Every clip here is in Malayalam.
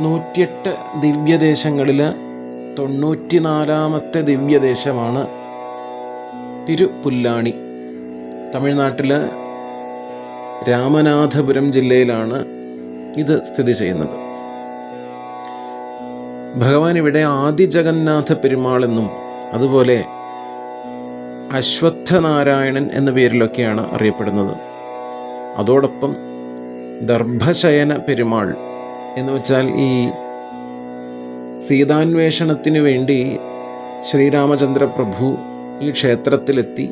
നൂറ്റിയെട്ട് ദിവ്യദേശങ്ങളിൽ തൊണ്ണൂറ്റിനാലാമത്തെ ദിവ്യദേശമാണ് തിരുപുല്ലാണി. തമിഴ്നാട്ടിൽ രാമനാഥപുരം ജില്ലയിലാണ് ഇത് സ്ഥിതി ചെയ്യുന്നത്. ഭഗവാൻ ഇവിടെ ആദി ജഗന്നാഥ പെരുമാൾ എന്നും അതുപോലെ അശ്വത്ഥനാരായണൻ എന്ന പേരിലൊക്കെയാണ് അറിയപ്പെടുന്നത്. അതോടൊപ്പം ദർഭശയന പെരുമാൾ എന്ന് വെച്ചാൽ ഈ സീതാന്വേഷണത്തിന് വേണ്ടി ശ്രീരാമചന്ദ്ര പ്രഭു ഈ ക്ഷേത്രത്തിലെത്തി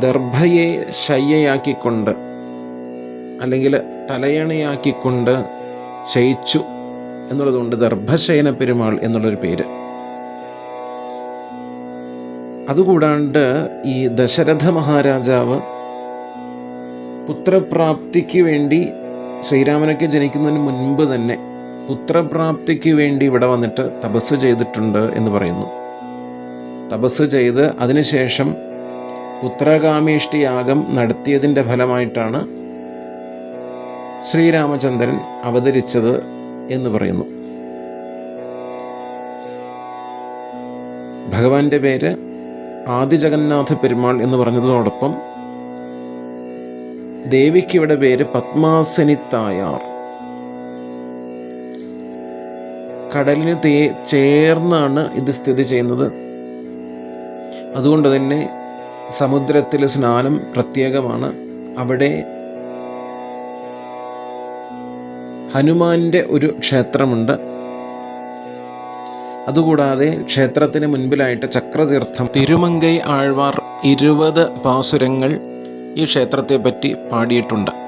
ദർഭയെ ശയ്യയാക്കിക്കൊണ്ട് അല്ലെങ്കിൽ തലയണയാക്കിക്കൊണ്ട് ശയിച്ചു എന്നുള്ളതുകൊണ്ട് ദർഭശയന പെരുമാൾ എന്നുള്ളൊരു പേര്. അതുകൂടാണ്ട് ഈ ദശരഥ മഹാരാജാവ് പുത്രപ്രാപ്തിക്ക് വേണ്ടി ശ്രീരാമനൊക്കെ ജനിക്കുന്നതിന് മുൻപ് തന്നെ പുത്രപ്രാപ്തിക്ക് വേണ്ടി ഇവിടെ വന്നിട്ട് തപസ് ചെയ്തിട്ടുണ്ട് എന്ന് പറയുന്നു. തപസ് ചെയ്ത് അതിനുശേഷം പുത്രകാമേഷ്ടി യാഗം നടത്തിയതിന്റെ ഫലമായിട്ടാണ് ശ്രീരാമചന്ദ്രൻ അവതരിച്ചത് എന്ന് പറയുന്നു. ഭഗവാന്റെ പേര് ആദിജഗന്നാഥ പെരുമാൾ എന്ന് പറഞ്ഞതോടൊപ്പം ദേവിക്ക് ഇവിടെ പേര് പത്മാസനി തായാർ. കടലിന് തേ ചേർന്നാണ് ഇത് സ്ഥിതി ചെയ്യുന്നത്. അതുകൊണ്ട് തന്നെ സമുദ്രത്തിലെ സ്നാനം പ്രത്യേകമാണ്. അവിടെ ഹനുമാന്റെ ഒരു ക്ഷേത്രമുണ്ട്. അതുകൂടാതെ ക്ഷേത്രത്തിന് മുൻപിലായിട്ട് ചക്രതീർത്ഥം തിരുമങ്കൈ ആഴ്വാർ ഇരുപത് പാസുരങ്ങൾ ഈ ക്ഷേത്രത്തെപ്പറ്റി പാടിയിട്ടുണ്ട്.